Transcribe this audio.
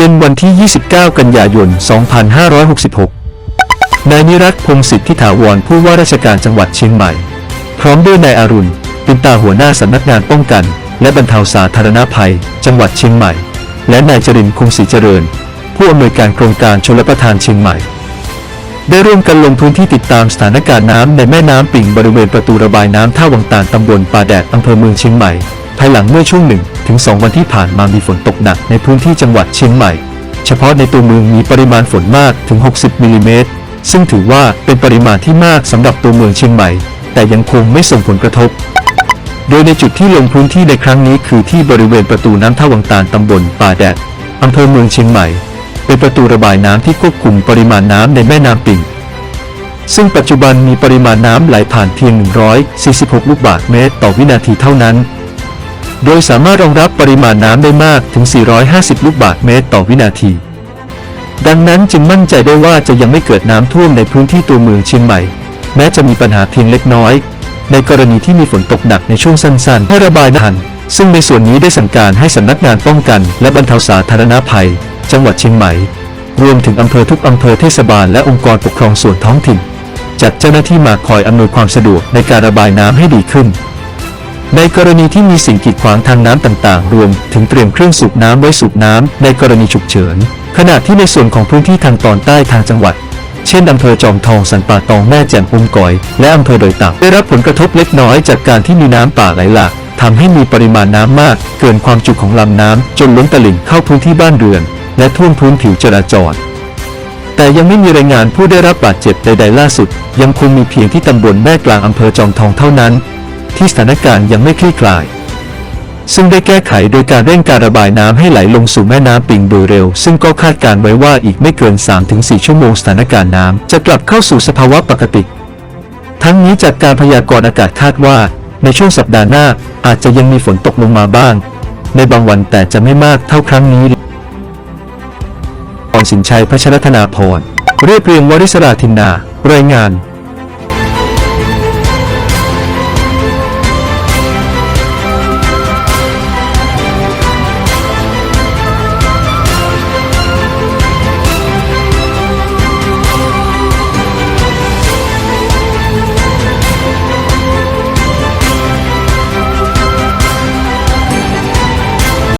เย็นวันที่ 29 กันยายน 2566 นายนิรัตพงศิษฐ์ทิถาวรผู้ว่าราชการจังหวัดเชียงใหม่ พร้อมด้วยนายอารุณ ปินตาหัวหน้าสำนักงานป้องกัน และบรรเทาสาธารณภัย จังหวัดเชียงใหม่ และนายจรินทร์คงศรีเจริญ ผู้อำนวยการโครงการชลประทานเชียงใหม่ ได้ร่วมกันลงพื้นที่ติดตามสถานการณ์น้ำในแม่น้ำปิ่งบริเวณประตูระบายน้ำท่าวังตาลตำบลป่าแดดอำเภอเมืองเชียงใหม่ ภายหลังเมื่อช่วงหนึ่งถึง2วันที่ผ่านมามีฝนตกหนักในพื้นที่จังหวัดเชียงใหม่ เฉพาะในตัวเมืองมีปริมาณฝนมากถึง 60มิลลิเมตรซึ่งถือว่าเป็นปริมาณที่มากสำหรับตัวเมืองเชียงใหม่ แต่ยังคงไม่ส่งผลกระทบ โดยในจุดที่ลงพื้นที่ในครั้งนี้คือที่บริเวณประตูน้ำท่าวังตาลตำบลป่าแดดอำเภอเมืองเชียงใหม่ เป็นประตูระบายน้ำที่ควบคุมปริมาณน้ำในแม่น้ำปิ่งซึ่งปัจจุบันมีปริมาณน้ำไหลผ่านเพียง 146 ลูกบาศก์เมตร ต่อวินาทีเท่านั้น โดยสามารถรองรับปริมาณน้ำได้มากถึง 450 ลูกบาศก์เมตรต่อวินาที ดังนั้นจึงมั่นใจได้ว่าจะยังไม่เกิดน้ำท่วมในพื้นที่ตัวเมืองเชียงใหม่ แม้จะมีปัญหาเพียงเล็กน้อย ในกรณีที่มีฝนตกหนักในช่วงสั้นๆให้ระบายน้ำซึ่งในส่วนนี้ได้สั่งการให้สำนักงานป้องกัน และบรรเทาสาธารณภัย จังหวัดเชียงใหม่ รวมถึงอำเภอทุกอำเภอเทศบาลและองค์กรปกครองส่วนท้องถิ่น จัดเจ้าหน้าที่มาคอยอำนวยความสะดวกในการระบายน้ำให้ดีขึ้น ในกรณีที่มีสิ่งกีดขวางทางน้ำต่างๆ รวมถึงเตรียมเครื่องสูบน้ำไว้สูบน้ำในกรณีฉุกเฉิน ขณะที่ในส่วนของพื้นที่ทางตอนใต้ทางจังหวัด เช่นอำเภอจอมทองสันป่าตองแม่แจ่มอุมกอย และอำเภอโดยต่าได้รับผลกระทบเล็กน้อยจากการที่มีน้ำป่าไหลหลากทำให้มีปริมาณน้ำมาก เกินความจุของลำน้ำจนล้นตลิ่งเข้าพื้นที่บ้านเรือน และท่วมพื้นผิวจราจร แต่ยังไม่มีรายงานผู้ได้รับบาดเจ็บใดๆล่าสุด ยังคงมีเพียงที่ตำบลแม่กลางอำเภอจอมทองเท่านั้น ที่สถานการณ์ยังไม่คลี่คลาย ซึ่งได้แก้ไขโดยการเร่งการระบายน้ำให้ไหลลงสู่แม่น้ำปิงโดยเร็ว ซึ่งก็คาดการไว้ว่าอีกไม่เกิน 3-4 ชั่วโมงสถานการณ์น้ำจะกลับเข้าสู่สภาวะปกติ ทั้งนี้จากการพยากรณ์อากาศคาดว่า ในช่วงสัปดาห์หน้าอาจจะยังมีฝนตกลงมาบ้าง ในบางวันแต่จะไม่มากเท่าครั้งนี้พรสินชัยพัชรธนาพรเรียบเรียงวริศราธินนารายงาน